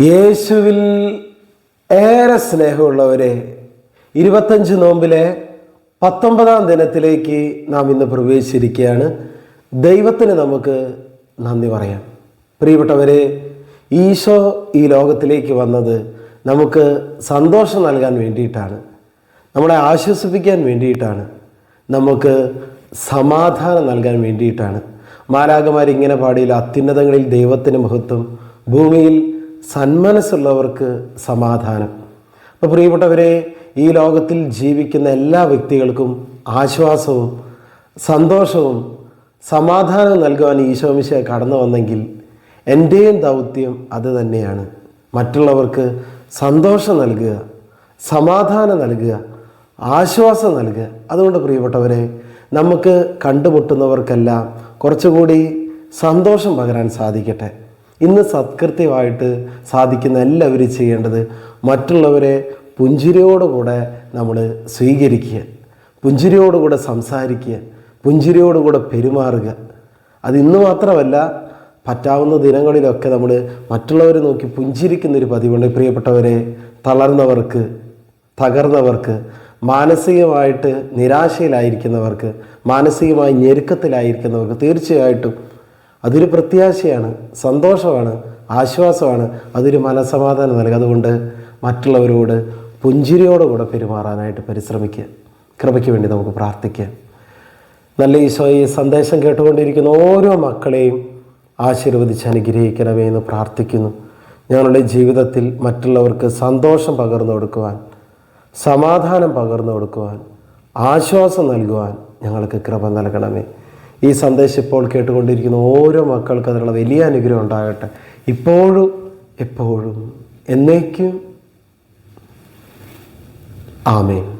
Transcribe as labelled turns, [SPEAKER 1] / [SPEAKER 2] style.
[SPEAKER 1] യേശുവിൽ ഏറെ സ്നേഹമുള്ളവരെ ഇരുപത്തഞ്ച് നോമ്പിലെ പത്തൊമ്പതാം ദിനത്തിലേക്ക് നാം ഇന്ന് പ്രവേശിച്ചിരിക്കുകയാണ്. ദൈവത്തിന് നമുക്ക് നന്ദി പറയാം. പ്രിയപ്പെട്ടവരെ ഈശോ ഈ ലോകത്തിലേക്ക് വന്നത് നമുക്ക് സന്തോഷം നൽകാൻ വേണ്ടിയിട്ടാണ്. നമ്മളെ ആശ്വസിപ്പിക്കാൻ വേണ്ടിയിട്ടാണ്. നമുക്ക് സമാധാനം നൽകാൻ വേണ്ടിയിട്ടാണ്. മാലാകമാരിങ്ങനെ പാടിയിൽ അത്യുന്നതങ്ങളിൽ ദൈവത്തിന് മഹത്വം ഭൂമിയിൽ സന്മനസ്സുള്ളവർക്ക് സമാധാനം. അപ്പോൾ പ്രിയപ്പെട്ടവരെ ഈ ലോകത്തിൽ ജീവിക്കുന്ന എല്ലാ വ്യക്തികൾക്കും ആശ്വാസവും സന്തോഷവും സമാധാനവും നൽകുവാൻ ഈശോമിശ കടന്നു വന്നെങ്കിൽ എന്റെയും ദൗത്യം അത് തന്നെയാണ്. മറ്റുള്ളവർക്ക് സന്തോഷം നൽകുക സമാധാനം നൽകുക ആശ്വാസം നൽകുക. അതുകൊണ്ട് പ്രിയപ്പെട്ടവരെ നമുക്ക് കണ്ടുമുട്ടുന്നവർക്കെല്ലാം കുറച്ചുകൂടി സന്തോഷം പകരാൻ സാധിക്കട്ടെ. ഇന്ന് സത്കൃത്യമായിട്ട് സാധിക്കുന്ന എല്ലാവരും ചെയ്യേണ്ടത് മറ്റുള്ളവരെ പുഞ്ചിരിയോടുകൂടെ നമ്മൾ സ്വീകരിക്കുക പുഞ്ചിരിയോടുകൂടെ സംസാരിക്കുക പുഞ്ചിരിയോടുകൂടെ പെരുമാറുക. അത് ഇന്ന് മാത്രമല്ല പറ്റാവുന്ന ദിനങ്ങളിലൊക്കെ നമ്മൾ മറ്റുള്ളവരെ നോക്കി പുഞ്ചിരിക്കുന്നൊരു പതിവുണ്ട്. പ്രിയപ്പെട്ടവരെ തളർന്നവർക്ക് തകർന്നവർക്ക് മാനസികമായിട്ട് നിരാശയിലായിരിക്കുന്നവർക്ക് മാനസികമായി ഞെരുക്കത്തിലായിരിക്കുന്നവർക്ക് തീർച്ചയായിട്ടും അതൊരു പ്രത്യാശയാണ് സന്തോഷമാണ് ആശ്വാസമാണ് അതൊരു മനസമാധാനം നൽകുക അതുകൊണ്ട് മറ്റുള്ളവരോട് പുഞ്ചിരിയോടുകൂടെ പെരുമാറാനായിട്ട് പരിശ്രമിക്കുക. കൃപയ്ക്ക് വേണ്ടി നമുക്ക് പ്രാർത്ഥിക്കാം. നല്ല ഈശോ ഈ സന്ദേശം കേട്ടുകൊണ്ടിരിക്കുന്ന ഓരോ മക്കളെയും ആശീർവദിച്ച് അനുഗ്രഹിക്കണമേ എന്ന് പ്രാർത്ഥിക്കുന്നു. ഞങ്ങളുടെ ജീവിതത്തിൽ മറ്റുള്ളവർക്ക് സന്തോഷം പകർന്നു കൊടുക്കുവാൻ സമാധാനം പകർന്നു കൊടുക്കുവാൻ ആശ്വാസം നൽകുവാൻ ഞങ്ങൾക്ക് കൃപ നൽകണമേ. ഈ സന്ദേശം ഇപ്പോൾ കേട്ടുകൊണ്ടിരിക്കുന്ന ഓരോ മക്കൾക്കും അതിനുള്ള വലിയ അനുഗ്രഹം ഉണ്ടാകട്ടെ. ഇപ്പോഴും എപ്പോഴും എന്നേക്കും. ആമേൻ.